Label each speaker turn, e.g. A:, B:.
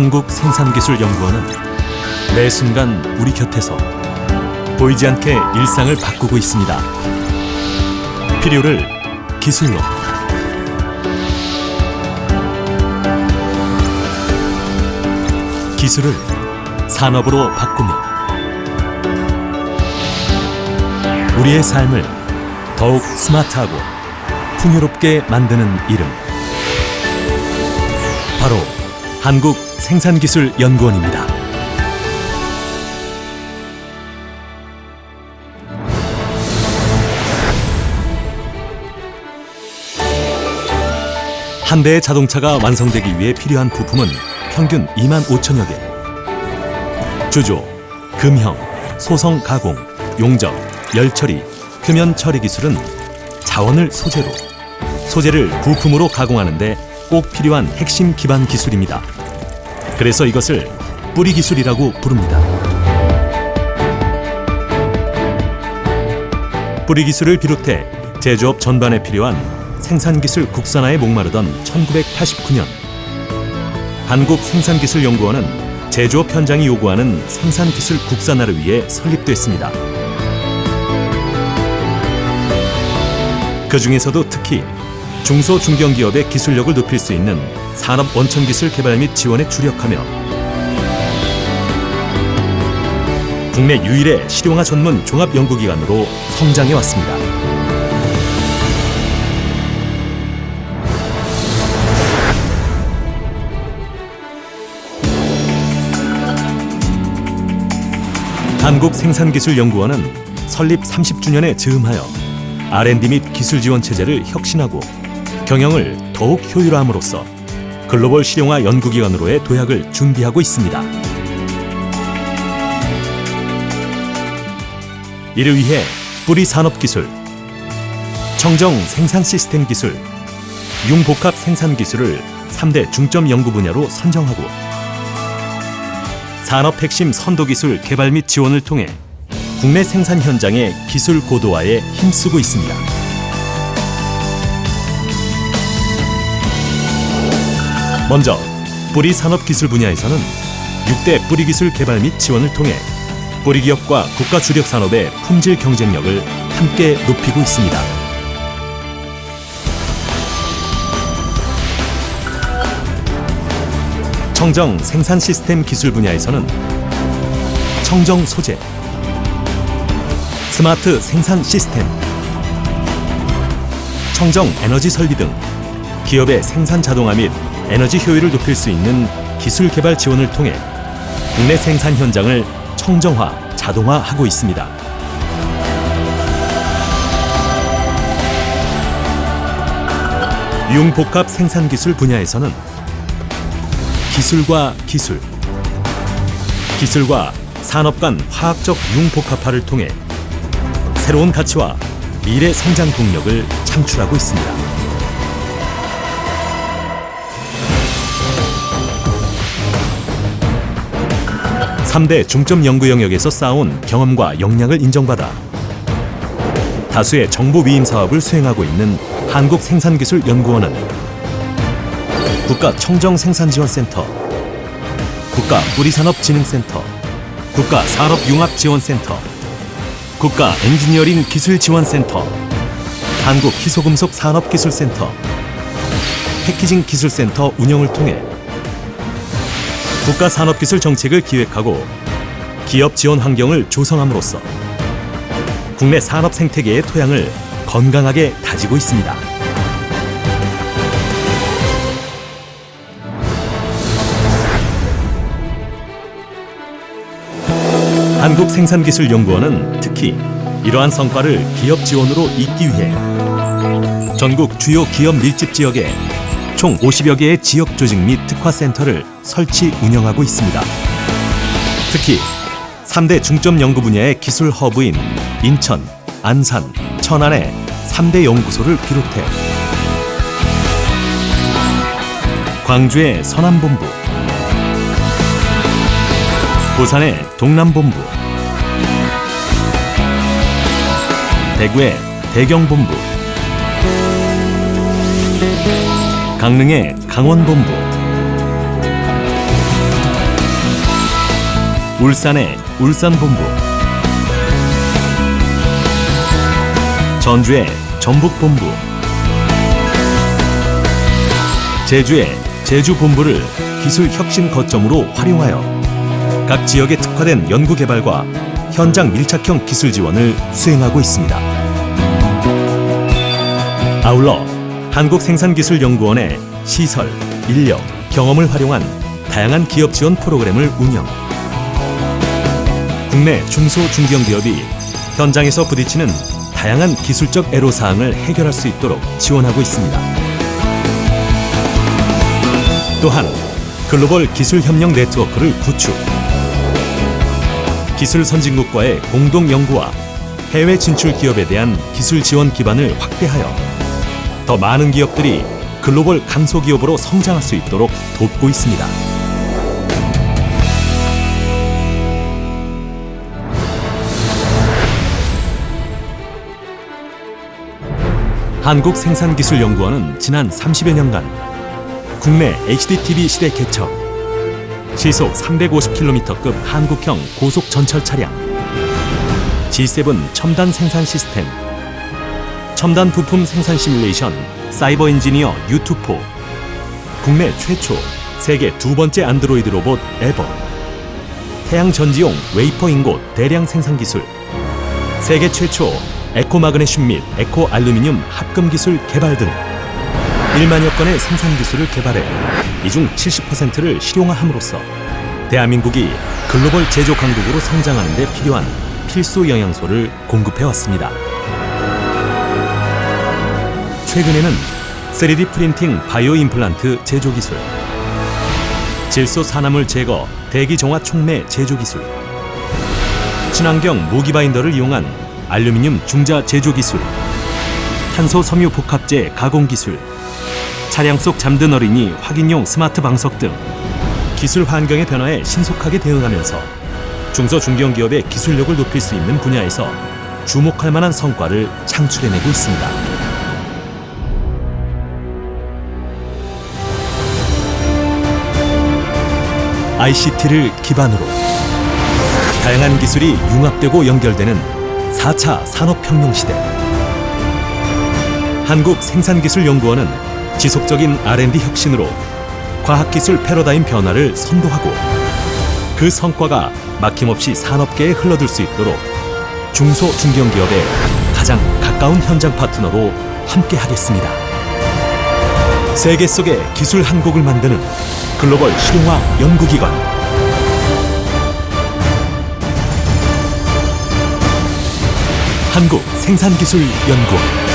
A: 한국생산기술연구원은 매 순간 우리 곁에서 보이지 않게 일상을 바꾸고 있습니다. 필요를 기술로 기술을 산업으로 바꾸며 우리의 삶을 더욱 스마트하고 풍요롭게 만드는 이름 바로 한국 생산기술연구원입니다. 한 대의 자동차가 완성되기 위해 필요한 부품은 평균 2만 5천여 개. 주조, 금형, 소성 가공, 용접, 열 처리, 표면 처리 기술은 자원을 소재로, 소재를 부품으로 가공하는데 꼭 필요한 핵심 기반 기술입니다. 그래서 이것을 뿌리 기술이라고 부릅니다. 뿌리 기술을 비롯해 제조업 전반에 필요한 생산 기술 국산화에 목마르던 1989년 한국 생산기술연구원은 제조업 현장이 요구하는 생산 기술 국산화를 위해 설립됐습니다. 그 중에서도 특히 중소 중견기업의 기술력을 높일 수 있는 산업 원천 기술 개발 및 지원에 주력하며 국내 유일의 실용화 전문 종합 연구기관으로 성장해 왔습니다. 한국 생산기술연구원은 설립 30주년에 즈음하여 R&D 및 기술 지원 체제를 혁신하고 경영을 더욱 효율화함으로써 글로벌 실용화 연구기관으로의 도약을 준비하고 있습니다. 이를 위해 뿌리 산업 기술, 청정 생산 시스템 기술, 융복합 생산 기술을 3대 중점 연구 분야로 선정하고 산업 핵심 선도 기술 개발 및 지원을 통해 국내 생산 현장의 기술 고도화에 힘쓰고 있습니다. 먼저 뿌리 산업 기술 분야에서는 6대 뿌리 기술 개발 및 지원을 통해 뿌리 기업과 국가 주력 산업의 품질 경쟁력을 함께 높이고 있습니다. 청정 생산 시스템 기술 분야에서는 청정 소재, 스마트 생산 시스템, 청정 에너지 설비 등 기업의 생산 자동화 및 에너지 효율을 높일 수 있는 기술 개발 지원을 통해 국내 생산 현장을 청정화, 자동화하고 있습니다. 융복합 생산 기술 분야에서는 기술과 기술, 기술과 산업 간 화학적 융복합화를 통해 새로운 가치와 미래 성장 동력을 창출하고 있습니다. 삼대 중점 연구 영역에서 쌓아온 경험과 역량을 인정받아 다수의 정보 위임 사업을 수행하고 있는 한국생산기술연구원은 국가청정생산지원센터, 국가뿌리산업진흥센터, 국가산업융합지원센터, 국가엔지니어링 기술지원센터, 한국희소금속산업기술센터, 패키징 기술센터 운영을 통해 국가 산업기술 정책을 기획하고 기업 지원 환경을 조성함으로써 국내 산업 생태계의 토양을 건강하게 다지고 있습니다. 한국생산기술연구원은 특히 이러한 성과를 기업 지원으로 잇기 위해 전국 주요 기업 밀집 지역에 총 50여 개의 지역 조직 및 특화 센터를 설치 운영하고 있습니다. 특히 3대 중점 연구 분야의 기술 허브인 인천, 안산, 천안의 3대 연구소를 비롯해 광주의 서남본부, 부산의 동남본부, 대구의 대경본부, 강릉의 강원본부, 울산의 울산본부. 전주의 전북본부. 제주의 제주본부를 기술 혁신 거점으로 활용하여 각 지역에 특화된 연구 개발과 현장 밀착형 기술 지원을 수행하고 있습니다. 아울러 한국생산기술연구원의 시설, 인력, 경험을 활용한 다양한 기업 지원 프로그램을 운영. 국내 중소 중견 기업이 현장에서 부딪히는 다양한 기술적 애로 사항을 해결할 수 있도록 지원하고 있습니다. 또한 글로벌 기술 협력 네트워크를 구축. 기술 선진국과의 공동 연구와 해외 진출 기업에 대한 기술 지원 기반을 확대하여 더 많은 기업들이 글로벌 강소기업으로 성장할 수 있도록 돕고 있습니다. 한국생산기술연구원은 지난 30여 년간 국내 HDTV 시대 개척, 시속 350km급 한국형 고속 전철 차량, G7 첨단 생산 시스템, 첨단 부품 생산 시뮬레이션 사이버 엔지니어 유투포, 국내 최초 세계 두 번째 안드로이드 로봇 에버, 태양 전지용 웨이퍼 인고 대량 생산 기술, 세계 최초 에코 마그네슘 및 에코 알루미늄 합금 기술 개발 등. 1만여 건의 생산 기술을 개발해 이중 70%를 실용화함으로써 대한민국이 글로벌 제조 강국으로 성장하는 데 필요한 필수 영양소를 공급해 왔습니다. 최근에는 3D 프린팅 바이오 임플란트 제조 기술, 질소 산화물 제거 대기 정화 촉매 제조 기술, 친환경 무기 바인더를 이용한 알루미늄 중자 제조 기술, 탄소 섬유 복합재 가공 기술, 차량 속 잠든 어린이 확인용 스마트 방석 등 기술 환경의 변화에 신속하게 대응하면서 중소 중견 기업의 기술력을 높일 수 있는 분야에서 주목할 만한 성과를 창출해내고 있습니다. ICT를 기반으로 다양한 기술이 융합되고 연결되는 4차 산업혁명 시대 한국생산기술연구원은 지속적인 R&D 혁신으로 과학기술 패러다임 변화를 선도하고 그 성과가 막힘없이 산업계에 흘러들 수 있도록 중소 중견기업의 가장 가까운 현장 파트너로 함께하겠습니다. 세계 속의 기술 한국을 만드는 글로벌 실용화 연구기관. 한국 생산기술연구원